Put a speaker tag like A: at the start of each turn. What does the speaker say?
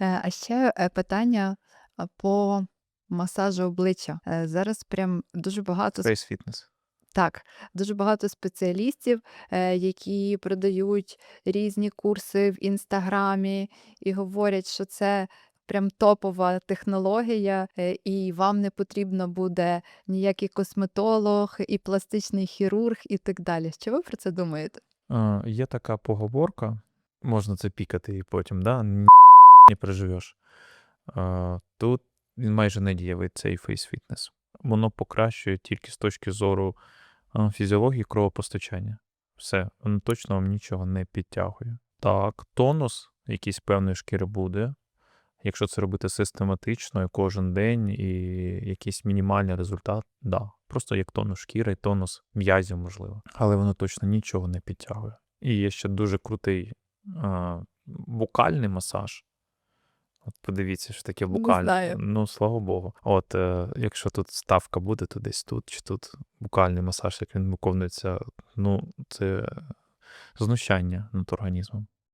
A: Е, а ще, е, питання, по масажу обличчя. Е, зараз прям дуже багато
B: Face fitness.
A: Так, дуже багато спеціалістів, які продають різні курси в "Інстаграмі" і говорять, що це прям топова технологія, і вам не потрібно буде ніякий косметолог, і пластичний хірург, і так далі. Що ви про це думаєте?
B: Є така поговорка, можна це пікати і потім, да, не переживеш. Тут він майже не дієвий, цей fitness. Воно покращує тільки з точки зору, фізіології кровопостачання. Все, воно точно вам нічого не підтягує. Так, тонус якийсь певної шкіри буде, якщо це робити систематично і кожен день, і якийсь мінімальний результат, да. Просто як тонус шкіри і тонус м'язів, можливо. Але воно точно нічого не підтягує. І є ще дуже крутий, е, букальний масаж. От подивіться, що таке
A: Не знаю.
B: Ну, слава Богу. От, е, якщо тут ставка буде, то десь тут чи тут букальний масаж, як він виконується, ну, це знущання над організмом.